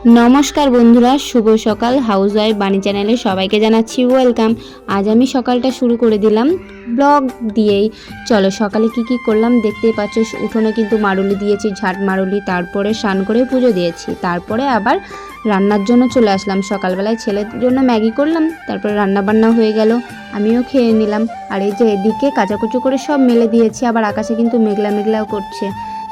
নমস্কার বন্ধুরা, শুভ সকাল। হাউস ওয়াইফ বাণী চ্যানেলে সবাইকে জানাচ্ছি ওয়েলকাম আজ আমি সকালটা শুরু করে দিলাম ব্লগ দিয়েই। চলো সকালে কি কি করলাম দেখতেই পাচ্ছ, উঠোনে কিন্তু মারুলি দিয়েছি, ঝাট মারুলি, তারপরে স্নান করে পুজো দিয়েছি। তারপরে আবার রান্নার জন্য চলে আসলাম। সকালবেলায় ছেলের জন্য ম্যাগি করলাম, তারপরে রান্না বান্না হয়ে গেল, আমিও খেয়ে নিলাম। আর এই যে এদিকে কাচাকুচু করে সব মেলে দিয়েছি, আবার আকাশে কিন্তু মেঘলা মেঘলাও করছে।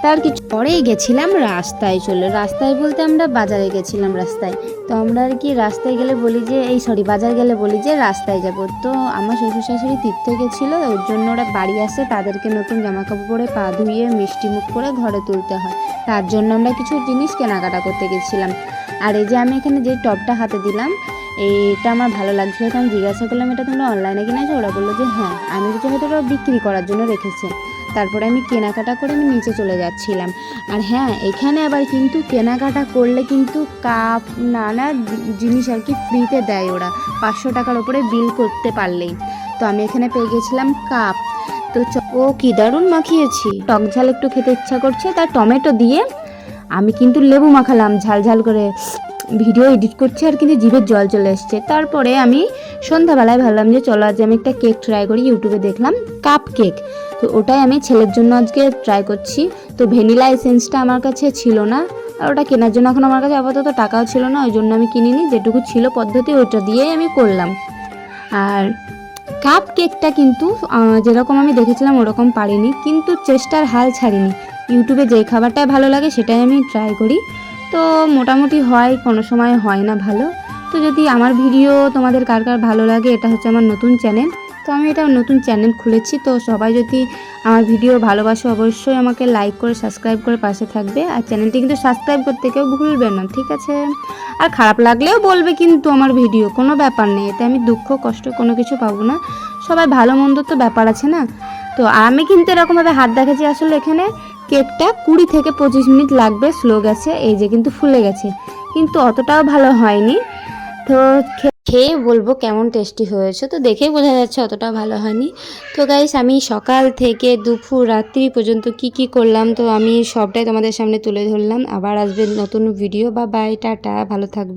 তার কিছু পরেই গেছিলাম রাস্তায় চলে। রাস্তায় বলতে আমরা বাজারে গেছিলাম রাস্তায়। তো আমরা আর কি রাস্তায় গেলে বলি যে, এই সরি বাজার গেলে বলি যে রাস্তায় যাব। তো আমার শ্বশুর শাশুড়ি তীর্থে গেছিল, ওর জন্য ওরা বাড়ি আসে, তাদেরকে নতুন জামা কাপড় পরে পা ধুয়ে মিষ্টি মুখ করে ঘরে তুলতে হয়। তার জন্য আমরা কিছু জিনিস কেনাকাটা করতে গেছিলাম। আর এই যে আমি এখানে যে টপটা হাতে দিলাম, এইটা আমার ভালো লাগছিল আমি জিজ্ঞাসা করলাম, এটা তোমরা অনলাইনে কিনেছো? ওরা বলল যে হ্যাঁ আমি কিছু হয়তো ওরা বিক্রি করার জন্য রেখেছে। তারপরে আমি কেনাকাটা করে আমি নিচে চলে যাচ্ছিলাম। আর হ্যাঁ এখানে আবার কিন্তু কেনাকাটা করলে কিন্তু কাপ, নানা জিনিস আর কি ফ্রিতে দেয় ওরা। পাঁচশো টাকার ওপরে বিল করতে পারলেই। তো আমি এখানে পেয়ে গেছিলাম কাপ। তো ও কি দারুণ মাখিয়েছি। টক ঝাল একটু খেতে ইচ্ছা করছে তার টমেটো দিয়ে আমি কিন্তু লেবু মাখালাম ঝাল ঝাল করে। ভিডিও এডিট করছি আর কিন্তু জিভের জল চলে এসছে। তারপরে আমি সন্ধ্যাবেলায় ভাবলাম যে চলো আজ আমি একটা কেক ট্রাই করি, ইউটিউবে দেখলাম কাপ কেক। তো ওটাই আমি ছেলের জন্য আজকে ট্রাই করছি। তো ভ্যানিলা এসেন্সটা আমার কাছে ছিল না আর ওটা কেনার জন্য এখন আমার কাছে আপাতত টাকাও ছিল না, ওই জন্য আমি কিনিনি। যেটুকু ছিল পদ্ধতি ওইটা দিয়েই আমি করলাম। আর কাপ কেকটা কিন্তু যেরকম আমি দেখেছিলাম ওরকম পারিনি, কিন্তু চেষ্টার হাল ছাড়িনি। ইউটিউবে যেই খাবারটাই ভালো লাগে সেটাই আমি ট্রাই করি। তো মোটামুটি হয়, কোনো সময় হয় না ভালো। তো যদি আমার ভিডিও তোমাদের কার কার ভালো লাগে, এটা হচ্ছে আমার নতুন চ্যানেল। তো আমি এটা নতুন চ্যানেল খুলেছি, তো সবাই যদি আমার ভিডিও ভালোবাসো অবশ্যই আমাকে লাইক করে সাবস্ক্রাইব করে পাশে থাকবে। আর চ্যানেলটি কিন্তু সাবস্ক্রাইব করতে কেউ ভুলবে না, ঠিক আছে? আর খারাপ লাগলেও বলবে কিন্তু আমার ভিডিও, কোনো ব্যাপার নেই, এতে আমি দুঃখ, কষ্ট কোনো কিছু পাবো না। সবাই ভালো মন্দ তো ব্যাপার আছে না? তো আমি কিন্তু এরকমভাবে হাত দেখাচ্ছি আসলে এখানে। কেকটা কুড়ি থেকে পঁচিশ মিনিট লাগবে, স্লো গেছে, এই যে কিন্তু ফুলে গেছে। কিন্তু অতটাও ভালো হয়নি। তো খেয়ে বলব কেমন টেস্টি হয়েছে। তো দেখেই বোঝা যাচ্ছে অতটা ভালো হয়নি। তো গাইস আমি সকাল থেকে দুপুর রাত্রি পর্যন্ত কি কি করলাম, তো আমি সবটাই তোমাদের সামনে তুলে ধরলাম। আবার আসবে নতুন ভিডিও বা বাই টাটা, ভালো থাকবে।